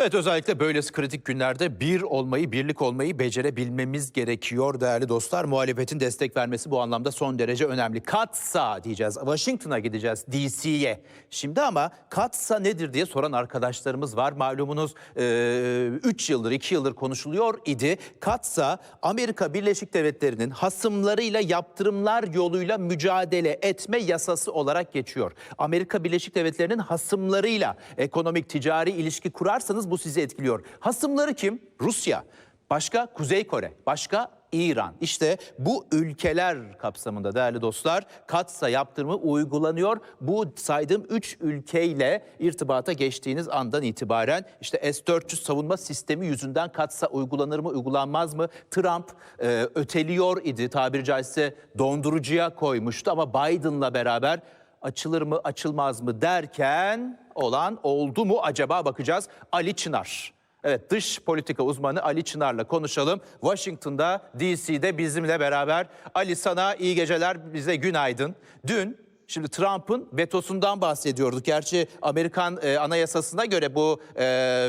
Evet özellikle böylesi kritik günlerde bir olmayı, birlik olmayı becerebilmemiz gerekiyor değerli dostlar. Muhalefetin destek vermesi bu anlamda son derece önemli. Katsa diyeceğiz. Washington'a gideceğiz, DC'ye. Şimdi ama Katsa nedir diye soran arkadaşlarımız var. Malumunuz 3 yıldır, 2 yıldır konuşuluyor idi. Katsa Amerika Birleşik Devletleri'nin hasımlarıyla yaptırımlar yoluyla mücadele etme yasası olarak geçiyor. Amerika Birleşik Devletleri'nin hasımlarıyla ekonomik ticari ilişki kurarsanız bu sizi etkiliyor. Hasımları kim? Rusya. Başka Kuzey Kore, başka İran. İşte bu ülkeler kapsamında değerli dostlar katsa yaptırımı uygulanıyor. Bu saydığım 3 ülkeyle irtibata geçtiğiniz andan itibaren işte S-400 savunma sistemi yüzünden katsa uygulanır mı uygulanmaz mı? Trump e, öteliyor idi tabiri caizse dondurucuya koymuştu ama Biden'la beraber açılır mı açılmaz mı derken olan oldu mu acaba bakacağız. Ali Çınar. Evet dış politika uzmanı Ali Çınar'la konuşalım. Washington'da DC'de bizimle beraber. Ali sana iyi geceler bize günaydın. Dün Şimdi Trump'ın vetosundan bahsediyorduk. Gerçi Amerikan e, anayasasına göre bu e,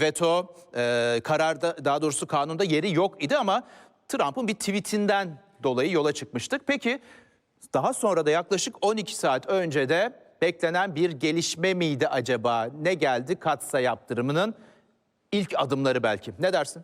veto e, kararda daha doğrusu kanunda yeri yok idi ama Trump'ın bir tweetinden dolayı yola çıkmıştık. Peki daha sonra da yaklaşık 12 saat önce de beklenen bir gelişme miydi acaba? Ne geldi katsa yaptırımının ilk adımları belki. Ne dersin?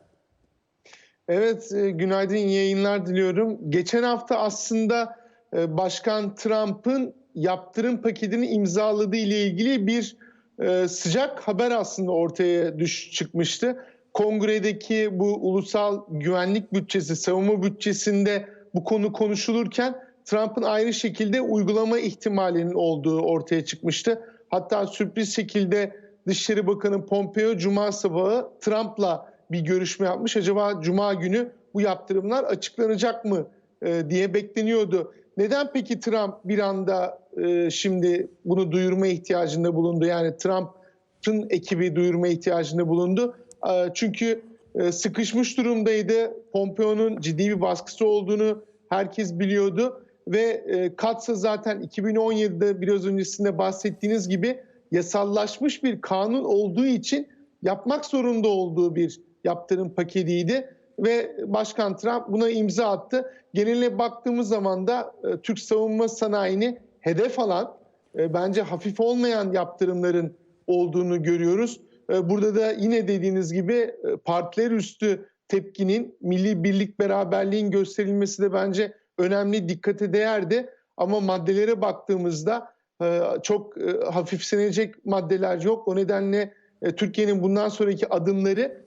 Evet, e, günaydın yayınlar diliyorum. Geçen hafta aslında e, Başkan Trump'ın yaptırım paketini imzaladığı ile ilgili bir e, sıcak haber aslında ortaya düş çıkmıştı. Kongredeki bu ulusal güvenlik bütçesi, savunma bütçesinde bu konu konuşulurken Trump'ın ayrı şekilde uygulama ihtimalinin olduğu ortaya çıkmıştı. Hatta sürpriz şekilde Dışişleri Bakanı Pompeo Cuma sabahı Trump'la bir görüşme yapmış. Acaba Cuma günü bu yaptırımlar açıklanacak mı e, diye bekleniyordu. Neden peki Trump bir anda e, şimdi bunu duyurma ihtiyacında bulundu? Yani Trump'ın ekibi duyurma ihtiyacında bulundu. E, çünkü sıkışmış durumdaydı. Pompeo'nun ciddi bir baskısı olduğunu herkes biliyordu. Ve e, Katsa zaten 2017'de biraz öncesinde bahsettiğiniz gibi yasallaşmış bir kanun olduğu için yapmak zorunda olduğu bir yaptırım paketiydi ve Başkan Trump buna imza attı. Geneline baktığımız zaman da e, Türk savunma sanayini hedef alan e, bence hafif olmayan yaptırımların olduğunu görüyoruz. E, burada da yine dediğiniz gibi e, partiler üstü tepkinin milli birlik beraberliğin gösterilmesi de bence önemli dikkate değerdi. Ama maddelere baktığımızda e, çok e, hafifsenecek maddeler yok. O nedenle e, Türkiye'nin bundan sonraki adımları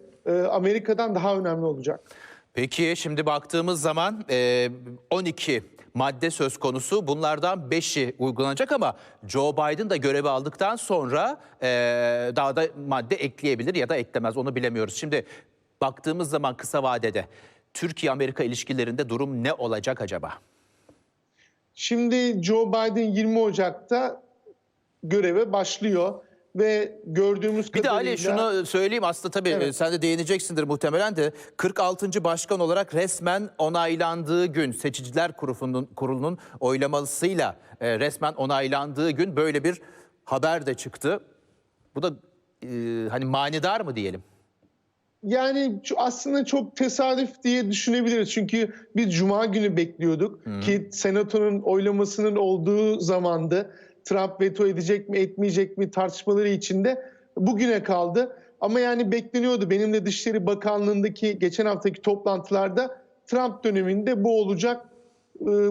Amerika'dan daha önemli olacak. Peki şimdi baktığımız zaman e, 12 madde söz konusu. Bunlardan 5'i uygulanacak ama Joe Biden da görevi aldıktan sonra daha da madde ekleyebilir ya da eklemez onu bilemiyoruz. Şimdi baktığımız zaman kısa vadede Türkiye-Amerika ilişkilerinde durum ne olacak acaba? Şimdi Joe Biden 20 Ocak'ta göreve başlıyor ve gördüğümüz Bir de kadarıyla... Ali şunu söyleyeyim aslında tabii Evet. e, sen de değineceksindir muhtemelen de 46. başkan olarak resmen onaylandığı gün seçiciler kurulunun, kurulunun oylamasıyla e, resmen onaylandığı gün böyle bir haber de çıktı. Bu da e, hani manidar mı diyelim? Yani aslında çok tesadüf diye düşünebiliriz. Çünkü biz Cuma günü bekliyorduk ki Senato'nun oylamasının olduğu zamandı. Trump veto edecek mi etmeyecek mi tartışmaları içinde bugüne kaldı. Ama yani bekleniyordu. Benim de Dışişleri Bakanlığı'ndaki geçen haftaki toplantılarda Trump döneminde bu olacak,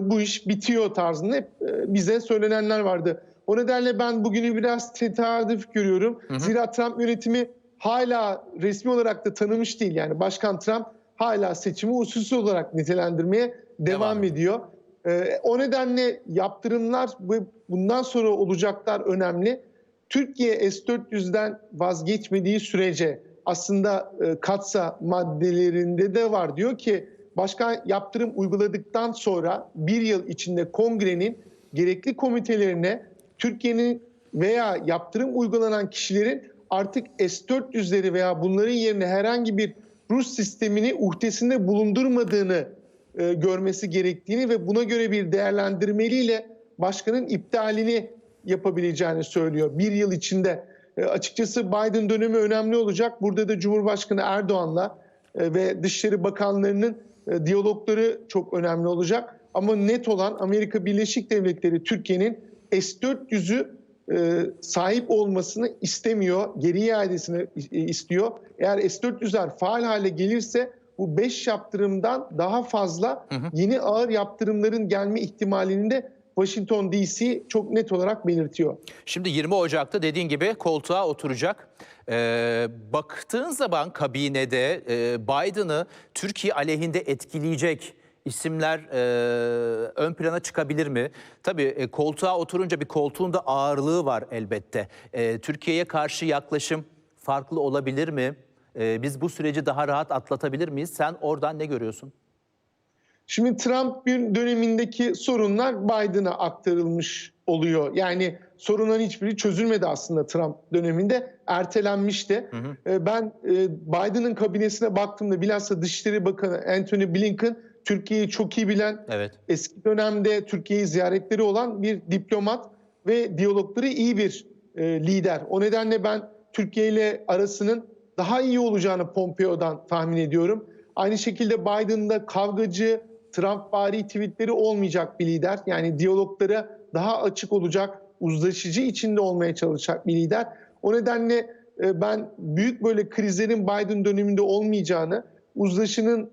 bu iş bitiyor tarzında hep bize söylenenler vardı. O nedenle ben bugünü biraz tesadüf görüyorum. Zira Trump yönetimi hala resmi olarak da tanımış değil. Yani Başkan Trump hala seçimi usulsüz olarak nitelendirmeye devam, Devam ediyor. Ee, o nedenle yaptırımlar ve bundan sonra olacaklar önemli. Türkiye S-400'den vazgeçmediği sürece aslında e, katsa maddelerinde de var. Diyor ki başkan yaptırım uyguladıktan sonra bir yıl içinde kongrenin gerekli komitelerine Türkiye'nin veya yaptırım uygulanan kişilerin artık S-400'leri veya bunların yerine herhangi bir Rus sistemini uhdesinde bulundurmadığını e, görmesi gerektiğini ve buna göre bir değerlendirmeliyle başkanın iptalini yapabileceğini söylüyor bir yıl içinde. E, açıkçası Biden dönemi önemli olacak. Burada da Cumhurbaşkanı Erdoğan'la e, ve Dışişleri Bakanlarının e, diyalogları çok önemli olacak. Ama net olan Amerika Birleşik Devletleri Türkiye'nin S-400'ü e, sahip olmasını istemiyor. Geri iadesini e, istiyor. Eğer S-400'ler faal hale gelirse bu 5 yaptırımdan daha fazla yeni ağır yaptırımların gelme ihtimalini de Washington DC çok net olarak belirtiyor. Şimdi 20 Ocak'ta dediğin gibi koltuğa oturacak. Ee, baktığın zaman kabinede e, Biden'ı Türkiye aleyhinde etkileyecek isimler e, ön plana çıkabilir mi? Tabii e, koltuğa oturunca bir koltuğun da ağırlığı var elbette. E, Türkiye'ye karşı yaklaşım farklı olabilir mi? E, biz bu süreci daha rahat atlatabilir miyiz? Sen oradan ne görüyorsun? Şimdi Trump bir dönemindeki sorunlar Biden'a aktarılmış oluyor. Yani sorunların hiçbiri çözülmedi aslında Trump döneminde. Ertelenmişti. Ee, Ben e, Biden'ın kabinesine baktığımda bilhassa Dışişleri Bakanı Anthony Blinken Türkiye'yi çok iyi bilen, Evet. eski dönemde Türkiye'yi ziyaretleri olan bir diplomat ve diyalogları iyi bir e, lider. O nedenle ben Türkiye ile arasının daha iyi olacağını Pompeo'dan tahmin ediyorum. Aynı şekilde Biden'da kavgacı, Trump-vari tweetleri olmayacak bir lider. Yani diyaloglara daha açık olacak, uzlaşıcı içinde olmaya çalışacak bir lider. O nedenle e, ben büyük böyle krizlerin Biden döneminde olmayacağını, uzlaşının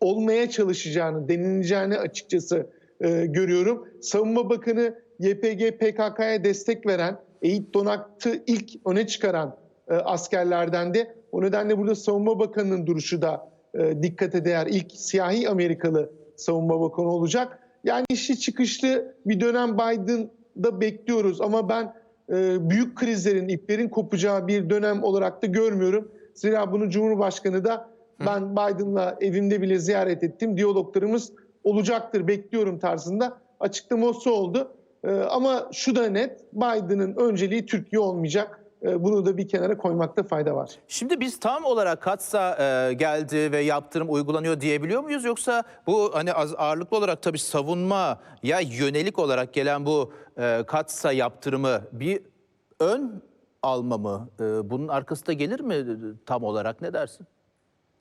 olmaya çalışacağını, deneneceğini açıkçası e, görüyorum. Savunma Bakanı YPG PKK'ya destek veren, eğit donatı ilk öne çıkaran e, askerlerden de. O nedenle burada Savunma Bakanı'nın duruşu da e, dikkate değer. İlk siyahi Amerikalı Savunma Bakanı olacak. Yani işi çıkışlı bir dönem Biden'da bekliyoruz ama ben e, büyük krizlerin, iplerin kopacağı bir dönem olarak da görmüyorum. Zira bunu Cumhurbaşkanı da ben Biden'la evimde bile ziyaret ettim. Diyaloglarımız olacaktır, bekliyorum tarzında açıklaması oldu. Ee, ama şu da net, Biden'ın önceliği Türkiye olmayacak. Ee, bunu da bir kenara koymakta fayda var. Şimdi biz tam olarak katsa e, geldi ve yaptırım uygulanıyor diyebiliyor muyuz? Yoksa bu hani az ağırlıklı olarak tabii savunma ya yönelik olarak gelen bu e, katsa yaptırımı bir ön alma mı? E, bunun arkasında gelir mi tam olarak ne dersin?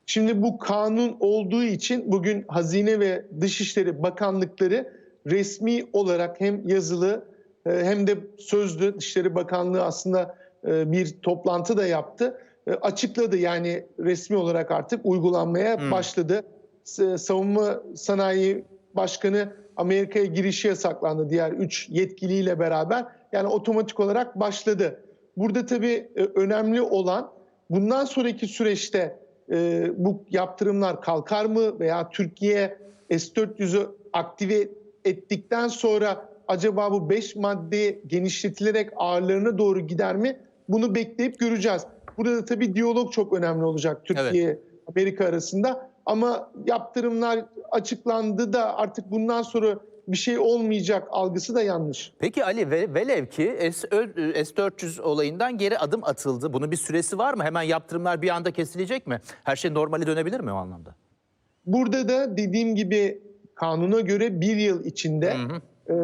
Şimdi bu kanun olduğu için bugün Hazine ve Dışişleri Bakanlıkları resmi olarak hem yazılı e, hem de sözlü Dışişleri Bakanlığı aslında e, bir toplantı da yaptı. E, Açıkladı yani resmi olarak artık uygulanmaya başladı. S- Savunma Sanayi Başkanı Amerika'ya girişi yasaklandı diğer üç yetkiliyle beraber. Yani otomatik olarak başladı. Burada tabii önemli olan bundan sonraki süreçte e, bu yaptırımlar kalkar mı veya Türkiye S-400'ü aktive ettikten sonra acaba bu 5 madde genişletilerek ağırlarına doğru gider mi? Bunu bekleyip göreceğiz. Burada da tabii diyalog çok önemli olacak Türkiye Amerika arasında. Ama yaptırımlar açıklandı da artık bundan sonra bir şey olmayacak algısı da yanlış. Peki Ali ve, velev ki S, S-400 olayından geri adım atıldı. Bunun bir süresi var mı? Hemen yaptırımlar bir anda kesilecek mi? Her şey normale dönebilir mi o anlamda? Burada da dediğim gibi kanuna göre bir yıl içinde e,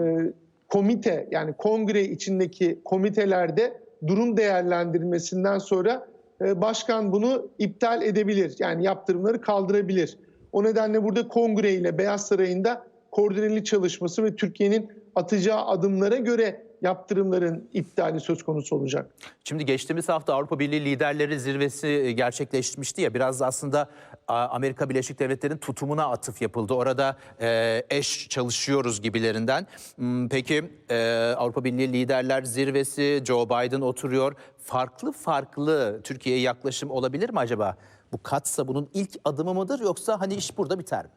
komite yani kongre içindeki komitelerde durum değerlendirmesinden sonra e, başkan bunu iptal edebilir. Yani yaptırımları kaldırabilir. O nedenle burada kongre ile Beyaz Sarayı'nda koordineli çalışması ve Türkiye'nin atacağı adımlara göre yaptırımların iptali söz konusu olacak. Şimdi geçtiğimiz hafta Avrupa Birliği liderleri zirvesi e, gerçekleşmişti ya biraz da aslında Amerika Birleşik Devletleri'nin tutumuna atıf yapıldı. Orada e, eş çalışıyoruz gibilerinden. Hmm, Peki e, Avrupa Birliği liderler zirvesi Joe Biden oturuyor. Farklı farklı Türkiye'ye yaklaşım olabilir mi acaba? Bu katsa bunun ilk adımı mıdır yoksa hani iş burada biter mi?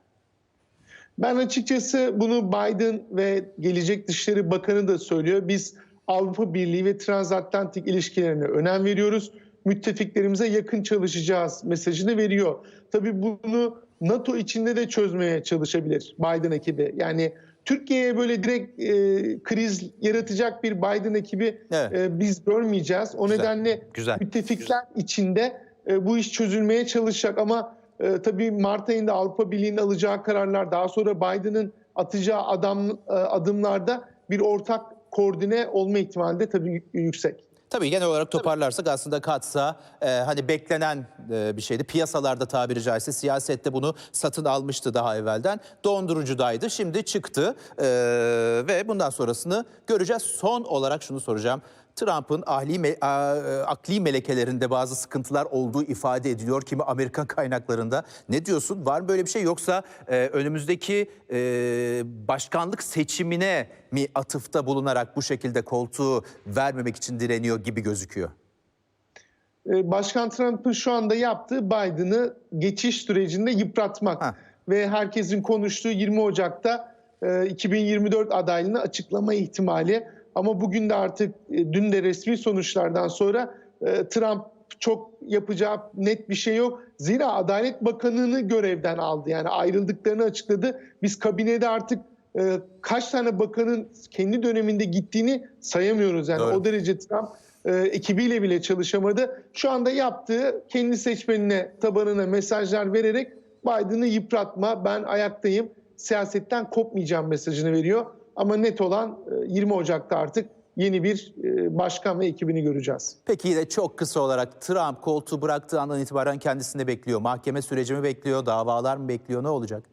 Ben açıkçası bunu Biden ve gelecek Dışişleri Bakanı da söylüyor. Biz Avrupa Birliği ve transatlantik ilişkilerine önem veriyoruz. Müttefiklerimize yakın çalışacağız mesajını veriyor. Tabii bunu NATO içinde de çözmeye çalışabilir Biden ekibi. Yani Türkiye'ye böyle direkt e, kriz yaratacak bir Biden ekibi Evet. e, biz görmeyeceğiz. O Güzel, nedenle güzel. müttefikler içinde e, bu iş çözülmeye çalışacak ama e, tabii Mart ayında Avrupa Birliği'nin alacağı kararlar daha sonra Biden'ın atacağı adam, e, adımlarda bir ortak koordine olma ihtimali de tabii yüksek. Tabii genel olarak toparlarsak aslında katsa e, hani beklenen e, bir şeydi. Piyasalarda tabiri caizse siyasette bunu satın almıştı daha evvelden. Dondurucudaydı şimdi çıktı E, ve bundan sonrasını göreceğiz. Son olarak şunu soracağım. Trump'ın ahli me- e, akli melekelerinde bazı sıkıntılar olduğu ifade ediliyor kimi Amerikan kaynaklarında. Ne diyorsun? Var mı böyle bir şey yoksa e, önümüzdeki e, başkanlık seçimine mi atıfta bulunarak bu şekilde koltuğu vermemek için direniyor gibi gözüküyor? Ee, Başkan Trump'ın şu anda yaptığı Biden'ı geçiş sürecinde yıpratmak Ha. ve herkesin konuştuğu 20 Ocak'ta e, 2024 adaylığını açıklama ihtimali. Ama bugün de artık e, dün de resmi sonuçlardan sonra e, Trump çok yapacağı net bir şey yok. Zira Adalet Bakanı'nı görevden aldı. Yani ayrıldıklarını açıkladı. Biz kabinede artık e, kaç tane bakanın kendi döneminde gittiğini sayamıyoruz. Yani Doğru. o derece Trump e, ekibiyle bile çalışamadı. Şu anda yaptığı kendi seçmenine, tabanına mesajlar vererek Biden'ı yıpratma, ben ayaktayım, siyasetten kopmayacağım mesajını veriyor. Ama net olan e, 20 Ocak'ta artık yeni bir e, başkan ve ekibini göreceğiz. Peki yine çok kısa olarak Trump koltuğu bıraktığı andan itibaren kendisini bekliyor. Mahkeme süreci mi bekliyor, davalar mı bekliyor, ne olacak?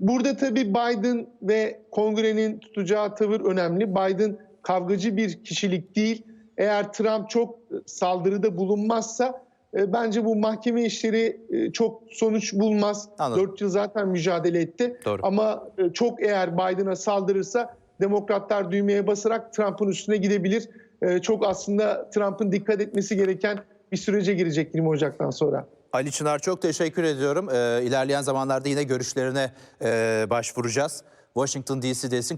Burada tabii Biden ve kongrenin tutacağı tavır önemli. Biden kavgacı bir kişilik değil. Eğer Trump çok saldırıda bulunmazsa e, bence bu mahkeme işleri e, çok sonuç bulmaz. Anladım. 4 yıl zaten mücadele etti. Doğru. Ama e, çok eğer Biden'a saldırırsa demokratlar düğmeye basarak Trump'ın üstüne gidebilir. E, Çok aslında Trump'ın dikkat etmesi gereken bir sürece girecek 20 Ocak'tan sonra. Ali Çınar çok teşekkür ediyorum. İlerleyen zamanlarda yine görüşlerine e, başvuracağız. Washington DC'desin.